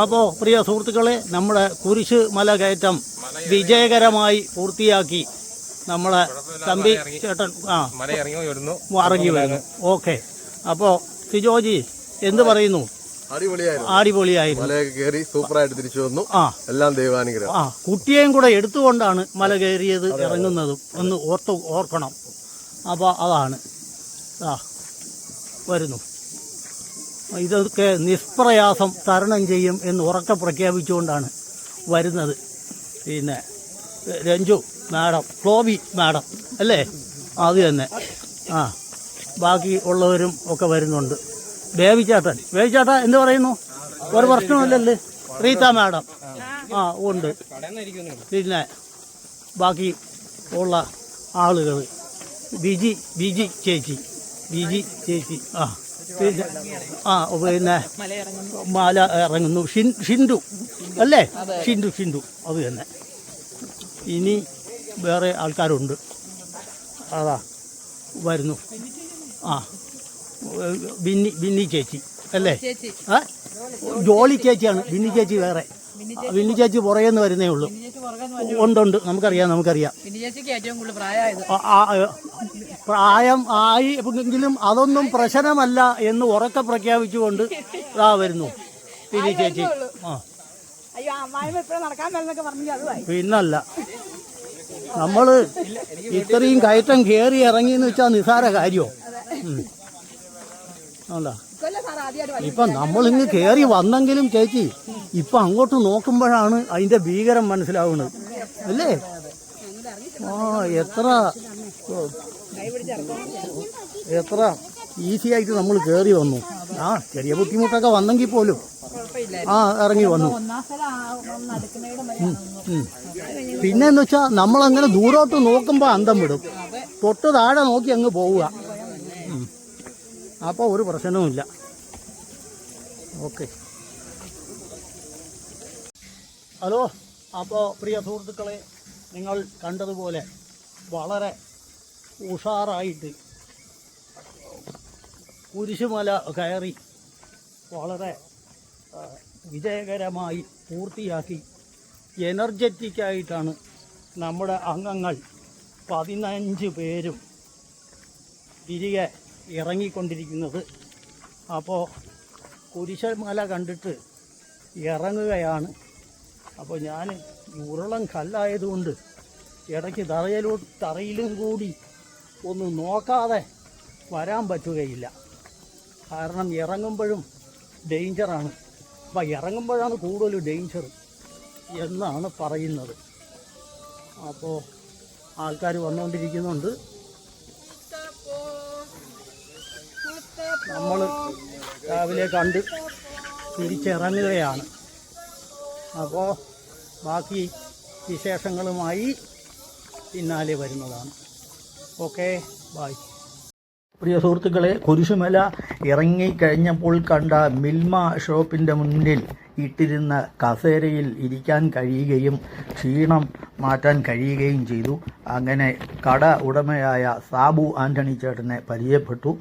അപ്പോൾ പ്രിയ സുഹൃത്തുക്കളെ നമ്മുടെ കുരിശ് മല കയറ്റം വിജയകരമായി പൂർത്തിയാക്കി നമ്മളെ തമ്പി ചേട്ടൻ ആ ഇറങ്ങി വരുന്നു. ഓക്കെ. അപ്പോൾ സിജോജി എന്ത് പറയുന്നു? സൂപ്പറായിട്ട് തിരിച്ചു വന്നു. എല്ലാം ദൈവാനുഗ്രഹം. ആ കുട്ടിയെയും കൂടെ എടുത്തുകൊണ്ടാണ് മല കയറിയത് ഇറങ്ങുന്നതും ഒന്ന് ഓർത്ത് ഓർക്കണം. അപ്പോൾ അതാണ്. ആ വരുന്നു. ഇതൊക്കെ നിഷ്പ്രയാസം തരണം ചെയ്യും എന്ന് ഉറക്കെ പ്രഖ്യാപിച്ചുകൊണ്ടാണ് വരുന്നത്. പിന്നെ രഞ്ജു മാഡം ക്ലോബി മാഡം അല്ലേ? അത് തന്നെ. ആ ബാക്കി ഉള്ളവരും ഒക്കെ വരുന്നുണ്ട്. ബേബിച്ചേട്ടൻ ബേബിച്ചാട്ട എന്ത് പറയുന്നു? ഒരു പ്രശ്നമില്ലല്ലേ റീത്ത മാഡം. ആ ഉണ്ട്. പിന്നെ ബാക്കി ഉള്ള ആളുകൾ ബിജി ബിജി ചേച്ചി. ബിജി ചേച്ചി. ആ. പിന്നെ ആ പിന്നെ മല ഇറങ്ങുന്നു. ഷിൻ ഷിൻഡു. അല്ലേ? ഷിൻഡു ഷിൻഡു. അത് തന്നെ. ഇനി വേറെ ആൾക്കാരുണ്ട്. അതാ വരുന്നു. ആ ബിന്നി ബിന്നി ചേച്ചി. അല്ലേ? ആ ജോളി ചേച്ചിയാണ്. ബിന്നി ചേച്ചി വേറെ. ബിന്നി ചേച്ചി പുറകെ നിന്ന് വരുന്നേ ഉള്ളൂ. ഉണ്ടുണ്ട്. നമുക്കറിയാം നമുക്കറിയാം. പ്രായം ആയി എങ്കിലും അതൊന്നും പ്രശ്നമല്ല എന്ന് ഉറക്കെ പ്രഖ്യാപിച്ചുകൊണ്ട് ഇതാ വരുന്നു. പിന്നെ ചേച്ചി. ആ. പിന്നല്ല. നമ്മൾ ഇത്രയും കയറ്റം കേറി ഇറങ്ങി എന്ന് വെച്ചാൽ നിസാര കാര്യോ? അല്ല ഇപ്പൊ നമ്മളിങ്ങ് കയറി വന്നെങ്കിലും ചേച്ചി ഇപ്പൊ അങ്ങോട്ട് നോക്കുമ്പോഴാണ് അതിന്റെ ഭീകരം മനസ്സിലാവുന്നത്. അല്ലേ? ആ എത്ര എത്ര ഈസി ആയിട്ട് നമ്മൾ കയറി വന്നു. ആ ചെറിയ ബുദ്ധിമുട്ടൊക്കെ വന്നെങ്കിൽ പോലും. ആ ഇറങ്ങി വന്നു. പിന്നെ എന്ന് വെച്ചാൽ നമ്മളങ്ങനെ ദൂരോട്ട് നോക്കുമ്പോൾ അന്തം വിടും. തൊട്ട് താഴെ നോക്കി അങ്ങ് പോവുക. അപ്പൊ ഒരു പ്രശ്നവുമില്ല ഓക്കെ. ഹലോ അപ്പോൾ പ്രിയ സുഹൃത്തുക്കളെ നിങ്ങൾ കണ്ടതുപോലെ വളരെ ഉഷാറായിട്ട് കുരിശുമല കയറി വളരെ വിജയകരമായി പൂർത്തിയാക്കി. എനർജറ്റിക്കായിട്ടാണ് നമ്മുടെ അംഗങ്ങൾ പതിനഞ്ച് പേരും തിരികെ ഇറങ്ങിക്കൊണ്ടിരിക്കുന്നത്. അപ്പോൾ കുരിശമല കണ്ടിട്ട് ഇറങ്ങുകയാണ്. അപ്പോൾ ഞാൻ ഉരുളം കല്ലായതുകൊണ്ട് ഇടയ്ക്ക് തറയിലോ തറയിലും കൂടി ഒന്ന് നോക്കാതെ വരാൻ പറ്റുകയില്ല. കാരണം ഇറങ്ങുമ്പോഴും ഡേഞ്ചറാണ് അപ്പം ഇറങ്ങുമ്പോഴാണ് കൂടുതൽ ഡേഞ്ചർ എന്നാണ് പറയുന്നത്. അപ്പോൾ ആൾക്കാർ വന്നുകൊണ്ടിരിക്കുന്നുണ്ട് നമ്മൾ രാവിലെ കണ്ട് തിരിച്ചിറങ്ങുകയാണ്. അപ്പോൾ ബാക്കി വിശേഷങ്ങളുമായി പിന്നാലെ വരുന്നതാണ്. Okay bye. പ്രിയ സുഹൃത്തുക്കളെ കുരിശുമല ഇറങ്ങിക്കഴിഞ്ഞപ്പോൾ കണ്ട മിൽമ ഷോപ്പിന്റെ മുന്നിൽ ഇട്ടിരുന്ന കസേരയിൽ ഇരിക്കാൻ കഴിയുകയും ക്ഷീണം മാറ്റാൻ കഴിയുകയും ചെയ്തു. അങ്ങനെ കട ഉടമയായ സാബു ആന്റണി ചേട്ടനെ പരിചയപ്പെട്ടു.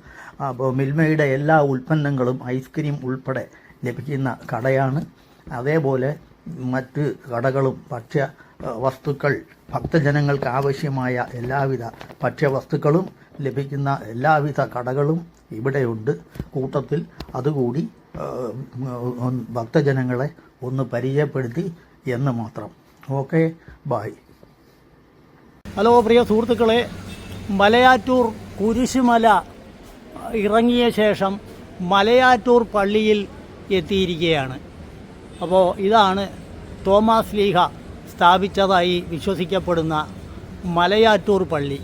അപ്പോൾ മിൽമയുടെ എല്ലാ ഉൽപ്പന്നങ്ങളും ഐസ്ക്രീം ഉൾപ്പെടെ ലഭിക്കുന്ന കടയാണ്. അതേപോലെ മറ്റ് കടകളും ഭക്ഷ്യ വസ്തുക്കൾ ഭക്തജനങ്ങൾക്ക് ആവശ്യമായ എല്ലാവിധ ഭക്ഷ്യവസ്തുക്കളും ലഭിക്കുന്ന എല്ലാവിധ കടകളും ഇവിടെയുണ്ട്. കൂട്ടത്തിൽ അതുകൂടി ഭക്തജനങ്ങളെ ഒന്ന് പരിചയപ്പെടുത്തി എന്ന് മാത്രം. ഓക്കെ ബായ് ഹലോ പ്രിയ സുഹൃത്തുക്കളെ മലയാറ്റൂർ കുരിശുമല ഇറങ്ങിയ ശേഷം മലയാറ്റൂർ പള്ളിയിൽ എത്തിയിരിക്കുകയാണ്. അപ്പോൾ ഇതാണ് തോമാസ് ലീഹ സ്ഥാപിച്ചതായി വിശ്വസിക്കപ്പെടുന്ന മലയാറ്റൂർ പള്ളി.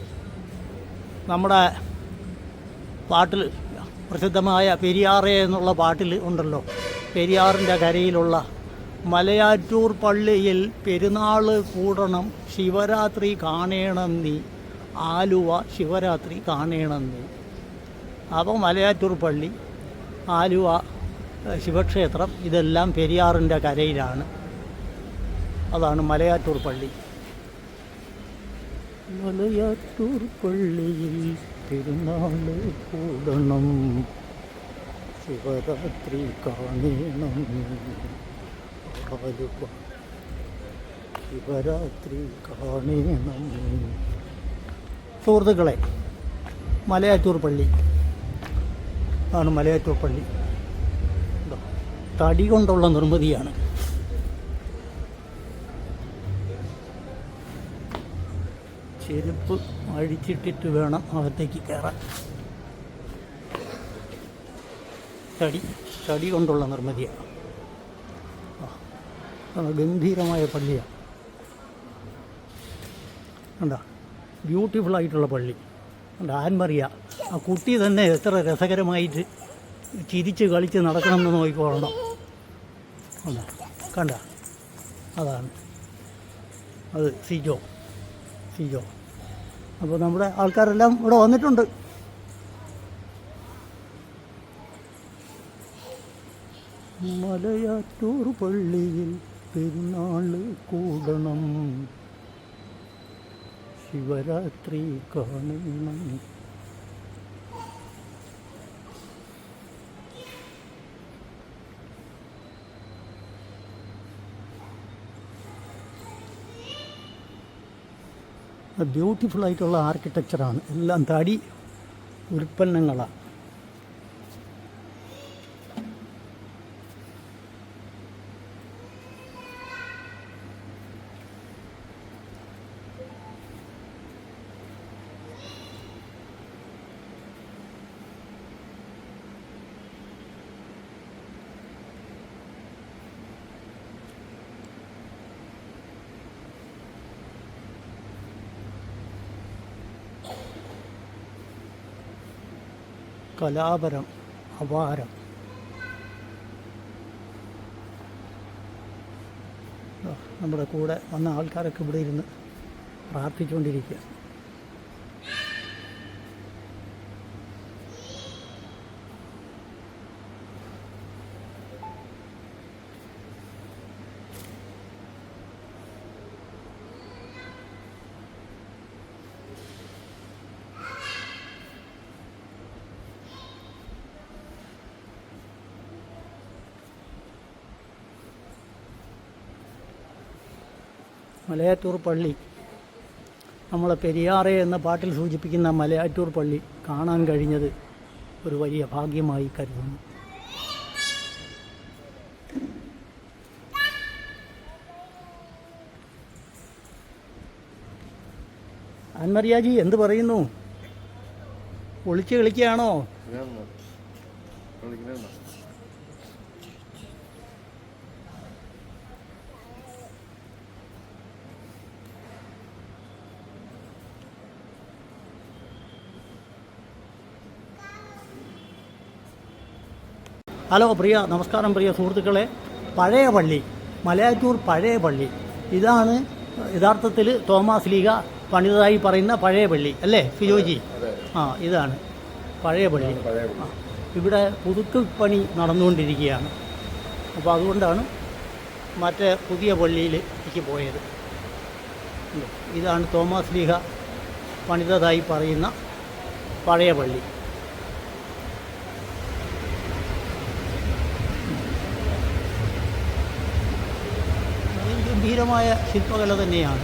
നമ്മുടെ പാട്ടിൽ പ്രസിദ്ധമായ പെരിയാറെ എന്നുള്ള പാട്ടിൽ ഉണ്ടല്ലോ. പെരിയാറിന്റെ കരയിലുള്ള മലയാറ്റൂർ പള്ളിയിൽ പെരുന്നാൾ കൂടണം ശിവരാത്രി കാണേണം നീ ആലുവ ശിവരാത്രി കാണേണം നീ. അപ്പോൾ മലയാറ്റൂർ പള്ളി ആലുവ ശിവക്ഷേത്രം ഇതെല്ലാം പെരിയാറിന്റെ കരയിലാണ്. അതാണ് മലയാറ്റൂർ പള്ളി. മലയാറ്റൂർ പള്ളിയിൽ തിരുനാൾ കൂടണം. ശിവരാത്രി കാണണം. ശിവരാത്രി കാണണം. സുഹൃത്തുക്കളെ മലയാറ്റൂർ പള്ളി. ആണ് മലയാറ്റൂർ പള്ളി. തടി കൊണ്ടുള്ള നിർമ്മിതിയാണ്. ചെരുപ്പ് അഴിച്ചിട്ടിട്ട് വേണം അകത്തേക്ക് കയറാൻ. തടി തടി കൊണ്ടുള്ള നിർമ്മിതിയാണ് ഗംഭീരമായ പള്ളിയാണ് കണ്ടാ? ബ്യൂട്ടിഫുൾ ആയിട്ടുള്ള പള്ളി. കണ്ട? ആൻമറിയ. ആ കുട്ടി തന്നെ എത്ര രസകരമായിട്ട് ചിരിച്ച് കളിച്ച് നടക്കണമെന്ന് നോക്കിക്കോളണം. കണ്ട? കണ്ട? അതാണ്. അത് സിജോ. സിജോ. അപ്പോൾ നമ്മുടെ ആൾക്കാരെല്ലാം ഇവിടെ വന്നിട്ടുണ്ട്. മലയാറ്റൂർ പള്ളിയിൽ പെരുന്നാൾ കൂടണം. ശിവരാത്രി കാണണം. ബ്യൂട്ടിഫുൾ ആയിട്ടുള്ള ആർക്കിടെക്ചറാണ്. എല്ലാം തടി ഉൽപ്പന്നങ്ങളാണ്. കലാപരം അപാരം. നമ്മുടെ കൂടെ വന്ന ആൾക്കാരൊക്കെ ഇവിടെ ഇരുന്ന് പ്രാർത്ഥിച്ചുകൊണ്ടിരിക്കുക. മലയാറ്റൂർ പള്ളി. നമ്മളെ പെരിയാറെ എന്ന പാട്ടിൽ സൂചിപ്പിക്കുന്ന മലയാറ്റൂർ പള്ളി കാണാൻ കഴിഞ്ഞത് ഒരു വലിയ ഭാഗ്യമായി കരുതുന്നു. അന്മറിയാജി എന്ത് പറയുന്നു? ഒളിച്ച് കളിക്കുകയാണോ? ഹലോ പ്രിയ നമസ്കാരം പ്രിയ സുഹൃത്തുക്കളെ. പഴയ പള്ളി മലയാറ്റൂർ പഴയ പള്ളി. ഇതാണ് യഥാർത്ഥത്തിൽ തോമാസ് ലീഗ പണിതായി പറയുന്ന പഴയ പള്ളി അല്ലേ ഫിജോജി ആ ഇതാണ്. പഴയ പള്ളി. ഇവിടെ പുതുക്ക് പണി നടന്നുകൊണ്ടിരിക്കുകയാണ്. അപ്പോൾ അതുകൊണ്ടാണ് മറ്റേ പുതിയ പള്ളിയിലേക്ക് പോയത്? ഇതാണ് തോമാസ് ലീഗ പണിതായി പറയുന്ന പഴയ പള്ളി അത് ഗംഭീരമായ ശില്പകല തന്നെയാണ്.